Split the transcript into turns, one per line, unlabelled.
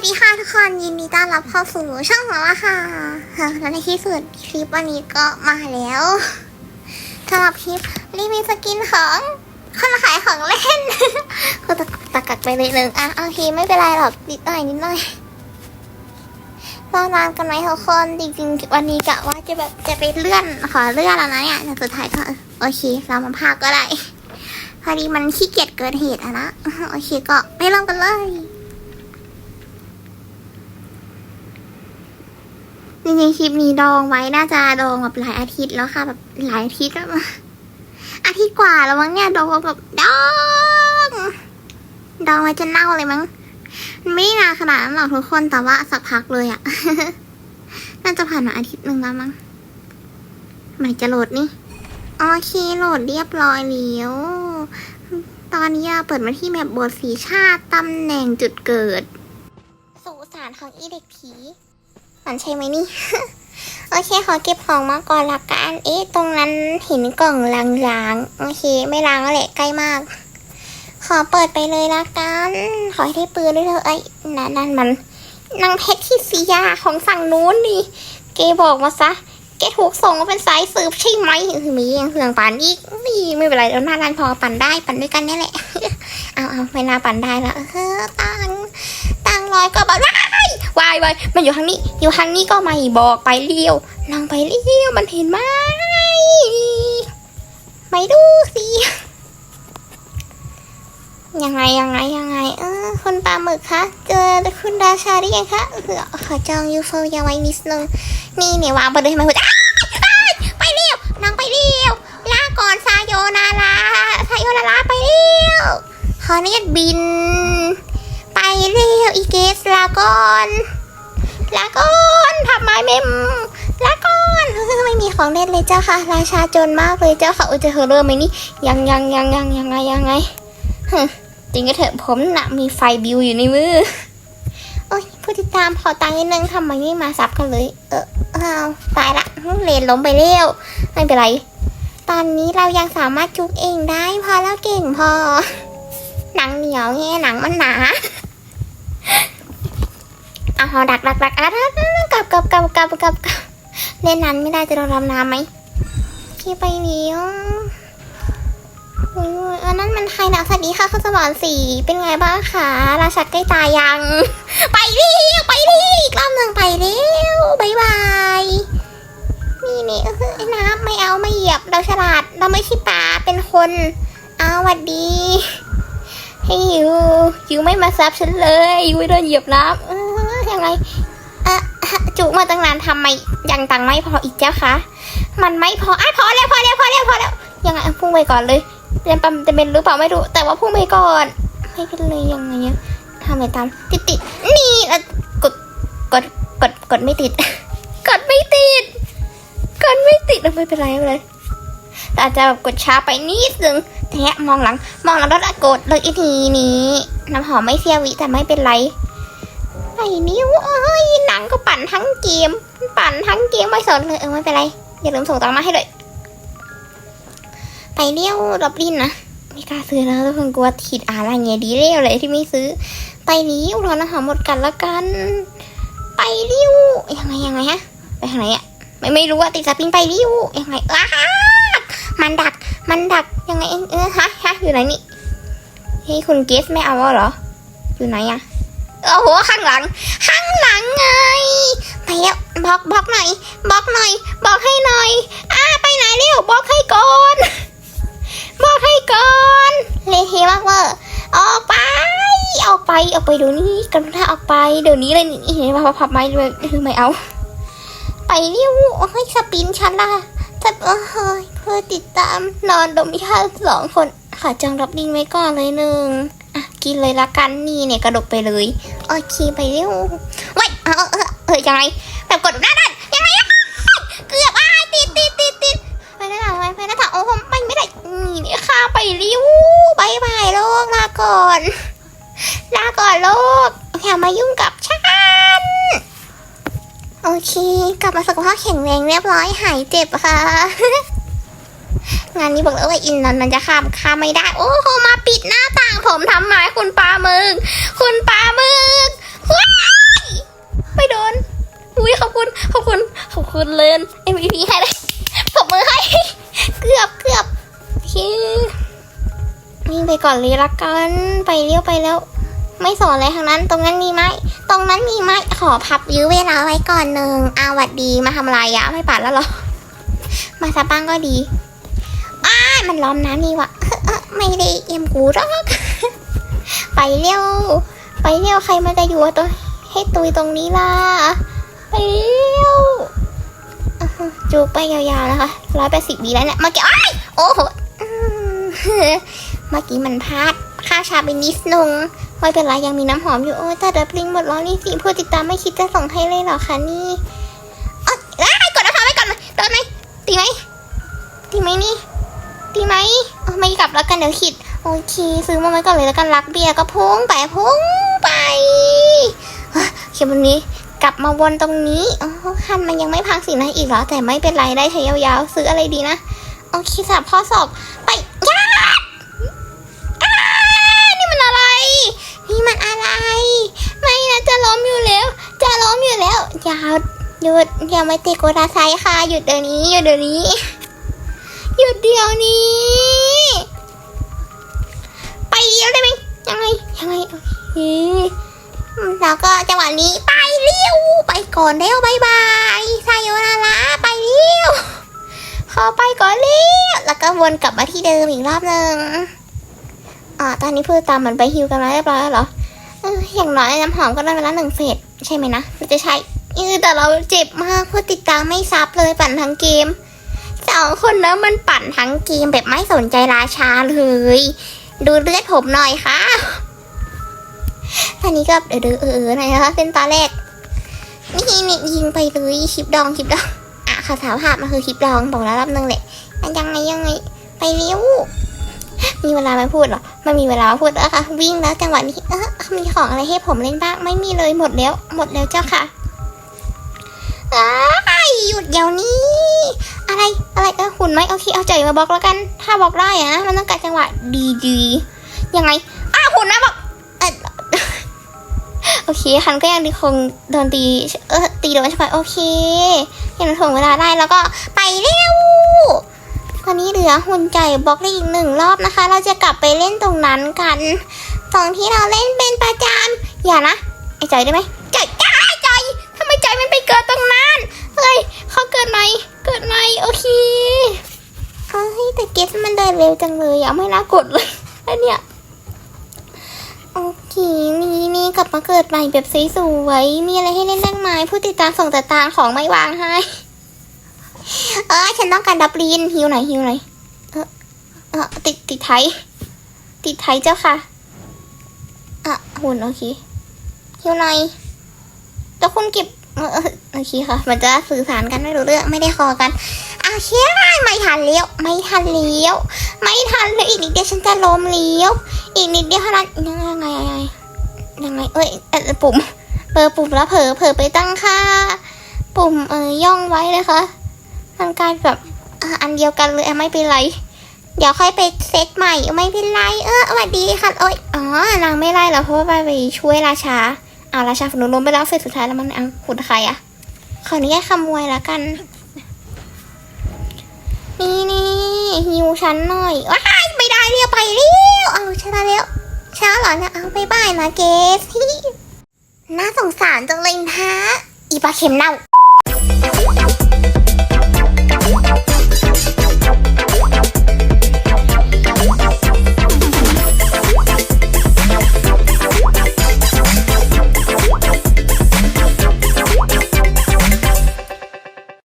วัสดีค่ะทุกคนยินดีต้อนรับเข้าสู่ช่องของเราค่ะและในที่สุดคลิปวันนี้ก็มาแล้วสำหรับคลิปรีวิวสกินของคนขายของเล่นก็ตะตะกัดไปเลยหนึ่งอะโอเคไม่เป็นไรหรอกนิดหน่อยนิดหน่อยรอนานกันไหมทุกคนจริงๆวันนี้กะว่าจะแบบจะไปเลื่อนขอเลื่อนแล้วนะเนี่ยแต่สุดท้ายก็โอเคเรามาพากก็ได้พอดีมันขี้เกียจเกินเหตุอะนะโอเคก็ไม่เริ่มกันเลย จริงๆคลิปนี้ดองไว้น่าจะดองแบบหลายอาทิตย์แล้วค่ะแบบหลายอาทิตย์แล้วอาทิตย์กว่าแล้วมั้งเนี่ยดองแบบดองดองไว้จนเน่าเลยมั้งมันไม่นานขนาดนั้นหรอกทุกคนแต่ว่าสักพักเลยอะน่าจะผ่านมาอาทิตย์หนึ่งแล้วมั้งหมันจะโหลดนี่โอเคโหลดเรียบร้อยแล้วตอนนี้เปิดมาที่แมปบทสีชาติตำแหน่งจุดเกิด สุสานของอีเด็กผีันใช่ไหมนี่ โอเคขอเก็บของมาก่อนละกัน เอ๊ะตรงนั้นเห็นกล่องล้างๆ โอเค ไม่ล้างแล้วแหละใกล้มาก ขอเปิดไปเลยละกัน ขอให้ได้ปืนด้วยเถอะไอ้ยนั่นนั่นมันนางเพชรที่สียาของฝั่งนู้นนี่ เกบอกมาซะแกถูกส่งมาเป็นสายสืบใช่ไหมคือมียังเรื่องปั่นอีกนี่ไม่เป็นไรเดี๋ยวหน้าร้านพอปั่นได้ปั่นด้วยกันนี่แหละ เอาเอาไม่น่าปั่นได้ละเออตังตังร้อยก็บอกว้า วายวายมันอยู่ทางนี้ อยู่ทางนี้ก็ไม่บอกไปเลี้ยว นางไปเลี้ยวมันเห็นไหมไม่ดูสิยังไงยังไงยังไง เออคนปลาหมึกคะเจอคุณราชาได้ยังคะเออขอจองยูโฟยาไว้นิดนึงนี่เนี่ยวางไปเลยทำไมหัวใจไปเลี้ยวนางไปเลี้ยวลาก่อนซาโยนาราซาโยนาราไปเลี้ยวขออนุญาตบิน เร็วอีเกสลาก่อนลาก่อนทำไมเมมลาก่อนเฮ้ยไม่มีของเล่นเลยเจ้าค่ะ ราชาจนมากเลยเจ้าค่ะอุยจะเฮอเริ่มไหมนี่ยังยังยังยังยังไงยังไงจริงก็เถอะผมน่ะมีไฟบิวอยู่ในมือโอ้ยผู้ติดตามขอตังค์นิดนึงทำไมไม่มาซับกันเลย เอออ้าตายละเลนล้มไปเร็วไม่เป็นไร ตอนนี้เรายังสามารถจุกเองได้ พอแล้วเก่งพอ หนังเหนียวไงหนังมันหนา อาหอดักดักดักอะกลับกลับกลับกลับกลับกับเล่นนั้นไม่ได้จะโดนรำน้ำไหมที่ไปนี้อะอุ๊ยอันนั้นมันใครนะสวัสดีค่ะคุณสมรสีเป็นไงบ้างคะราชัดใกล้ตายยัง ไปเร็วไปเร็วอีกรอบหนึ่งไปเร็วบายบายนี่นี่เออน้ำไม่เอาไม่เหยียบเราฉลาดเราไม่ใช่ปลาเป็นคนเอาหวัดดีให้ยูยูไม่มาซับฉันเลยยูไม่โดนเหยียบน้ำ ออยังไงเอะจุมาตั้งนานทำไมยังตังไม่พออีกเจ้าคะ มันไม่พออะพอแล้วพอแล้วพอแล้วพอแล้วยังไงพุ่งไปก่อนเลยเรียนปั๊มจะเป็นหรือเปล่าไม่รู้ แต่ว่าพุ่งไปก่อน ไม่เป็นเลยยังไงเนี่ยทำไมตามติดติดนี่อะกดกดกดกดไม่ติด กดไม่ติด กดไม่ติดอะไม่เป็นไรไม่เป็นไรแต่อาจจะแบบกดช้าไปนิดนึงแทะมองหลัง มองหลังแล้วกดเลยอีทีนี้ น้ำหอมไม่เสียวิแต่ไม่เป็นไร ไอ้นิ้ว เอ้ยหนังก็ปั่นทั้งเกม ปั่นทั้งเกมไม่สนเลยเออไม่เป็นไร อย่าลืมส่งตังมาให้เลยไปเลี้ยวรับลินนะไม่กล้าซื้อแล้วทุกคนกลัวขีดอ่านอะไรเงี้ยดีเลี้ยวเลยที่ไม่ซื้อ ไปเลี้ยวรอน้ำหอมหมดกันละกัน ไปเลี้ยวยังไงยังไงฮะ ไปทางไหนอะไม่ไม่รู้อะติดสปริงไปเลี้ยวยังไงอ้ามันดักมันดักยังไงเองเออฮะฮะอยู่ไหนนี่เฮ้ยคุณเกสไม่เอาเหรอ อยู่ไหนอะ โอ้โหข้างหลัง ข้างหลังไงไปแล้วบอกบอกหน่อยบอกหน่อย บอกให้หน่อยอ่าไปไหนเร็วบอกให้ก่อนบอกให้ก่อนเลเทมากเวอร์ออกไปออกไปออกไปเดี๋ยวนี้กรุณาออกไปเดี๋ยวนี้เลยนี่เห็นว่าพับไม้เลยคือไม่เอา ไปเร็วโอ้ยสปินฉันล่ะจะเอ้ยเพื่อติดตามนอนดมยาสองคนขอจองรับลิงไว้ก่อนเลยหนึ่ง อะกินเลยละกันนี่เนี่ยกระดกไปเลยโอเคไปเร็วว้ยเออเออเออยังไงแบบกดหน้าด้านยังไงอะเกือบอ้ายติดติดติดติดไปหน้าต่างไปไปหน้าต่างโอ้ผมไปไม่ได้นี่เนี่ยข้าไปเร็วบายบายโลกลาก่อนลาก่อนโลกอย่ามายุ่งกับฉันโอเค กลับมาสุขภาพแข็งแรงเรียบร้อยหายเจ็บค่ะ งานนี้บอกเลยว่าอินนั้นมันจะข้ามข้ามไม่ได้ โอ้โหมาปิดหน้าต่างผมทำหมายคุณปลาหมึงคุณปลาหมึงว้ายไม่โดนอุ้ยขอบคุณขอบคุณขอบคุณเลน MVP ให้เลยผมมือให้ เกือบเกือบพี่นี่ไปก่อนเลยละกันไปเลี้ยวไปแล้ว ไม่สอนอะไรทางนั้น ตรงนั้นมีไหมตรงนั้นมีไหมขอพับยื้อเวลาไว้ก่อนหนึ่งอาวัดดีมาทำลายยะไม่ปัดแล้วหรอ มาซะบ้างก็ดี มันล้อมน้ำนี่วะไม่ได้เอ็มกูหรอก ไปเร็ว ไปเร็วใครมันจะอยู่ตัวให้ตุยตรงนี้ล่ะ ไปเร็วจูบไปยาวๆนะคะร้อยแปดสิบวีแล้วเนี่ยเมื่อกี้อ้ยโอ้โหเมื่อกี้มันพลาดค่าชาไปนิดนึงไม่เป็นไรยังมีน้ำหอมอยู่โอ้ยแต่ดับลิงหมดแล้วนี่สิผู้ติดตามไม่คิดจะส่งให้เลยเหรอคะนี่อ๋อได้กดนะคะไว้ก่อนไหมตีไหมตีไหมนี่ีไหมไม่กลับแล้วกันเดี๋ยวคิด โอเค ซื้อมาไว้ก่อนเลยแล้วกันรักเบียร์ก็พุ่งไปพุ่งไปเขียนวันนี้กลับมาวนตรงนี้อ๋อคันมันยังไม่พังสีนะอีกเหรอ แต่ไม่เป็นไรได้ใช้ยาวๆ ซื้ออะไรดีนะ โอเคสอบข้อสอบไปยานี่มันอะไร นี่มันอะไร ไม่นะจะล้มอยู่แล้ว จะล้มอยู่แล้วย่าหยุดอย่าไม่ติโกดาไซค่ะ หยุดเดี๋ยวนี้หยุดเดี๋ยวนี้ หยุดเดี๋ยวนี้ ไปเลี้ยวได้ไหมยังไงยังไงโอเคแล้วก็จังหวะนี้ไปเลี้ยวไปก่อนเร็วบายบายซายโยนาระไปเลี้ยวขอไปก่อนเลี้ยวแล้วก็วนกลับมาที่เดิมอีกรอบหนึ่งอ่าตอนนี้เพื่อตามมันไปฮิวกันมาเรียบร้อยแล้วเหรอเอออย่างน้อยน้ำหอมก็ได้ไปแล้วหนึ่งเฟสใช่ไหมนะมันจะใช่เออแต่เราเจ็บมากเพื่อติดตามไม่ซับเลยปั่นทั้งเกม สองคนนั้นมันปั่นทั้งเกมแบบไม่สนใจราชาเลย ดูเลือดผมหน่อยค่ะตอนนี้ก็เดือเออๆหน่อยนะคะเป็นตาแรก นี่นี่ยิงไปเลยคลิปดองคลิปดองอะค่ะสาวภาพมันคือคลิปดองบอกแล้วรอบนึงแหละยังไงยังไงไปเร็วมีเวลามาพูดหรอไม่มีเวลามาพูดแล้วค่ะ วิ่งแล้วจังหวะนี้เออมีของอะไรให้ผมเล่นบ้าง ไม่มีเลยหมดแล้ว หมดแล้วเจ้าค่ะอ้าหยุดเดี๋ยวนี้ อะไร อะไรเออ หุ่นไหมโอเคเอาใจมาบล็อกแล้วกัน ถ้าบล็อกได้อะนะมันต้องการจังหวะดีๆยังไงอ้าหุ่นนะบอกเออโอเคคันก็ยังดีคงโดนตีเออตีโดนใช่ไหมโอเคยังถ่วงเวลาได้แล้วก็ไปเร็วตอนนี้เหลือหุ่นใจบล็อกได้อีกหนึ่งรอบนะคะ เราจะกลับไปเล่นตรงนั้นกันตรงที่เราเล่นเป็นประจำอย่านะไอ้จอยได้ไหมจอยจ้าจอยทำไมจอยมันไปเกิดตรงนั้นเฮ้ยเขาเกิดไหม เกิดไหมโอเคเฮ้ยแต่เกสมันเดินเร็วจังเลยอะไม่น่ากดเลยอันเนี้ยโอเคนี่นี่กลับมาเกิดใหม่แบบสวยๆมีอะไรให้เล่นบ้างไหมผู้ติดตามส่งแต่ตาของไม่วางให้ เออฉันต้องการดับลีนฮิวหน่อยฮิวหน่อยเออเออติดติดไทยติดไทยเจ้าค่ะอะหุ่นโอเคฮิวหน่อยแล้วคุณเก็บ เออโอเคค่ะ มันจะสื่อสารกันไม่รู้เรื่องไม่ได้คอกันอะเชี่ยไม่ทันเลี้ยว ไม่ทันเลี้ยว ไม่ทันเลยอีกนิดเดียวฉันจะล้มเลี้ยว อีกนิดเดียวเท่านั้นยังไงยังไงยังไงเอ้ยเออปุ่มเปิดปุ่มแล้วเผลอเผลอไปตั้งค่า ปุ่มเออย่องไว้เลยค่ะมันกลายแบบอันเดียวกันเลยไม่เป็นไร เดี๋ยวค่อยไปเซตใหม่ไม่เป็นไร เออสวัสดีค่ะโอ้ยอ๋อนางไม่ไล่หรอเพราะว่าไปไปช่วยราชา อาราชาฝันล้มไปแล้วเฟสสุดท้ายแล้วมันอังขุดใครอะขออนุญาตขโมยละกัน นี่นี่หิวฉันหน่อยว้ายไม่ได้เรียกไปเรียวเอาช้าแล้วช้าเหรอเนี่ยเอาไปบายนะเกสน่าสงสารจังเลยนะอีปลาเข็มเน่า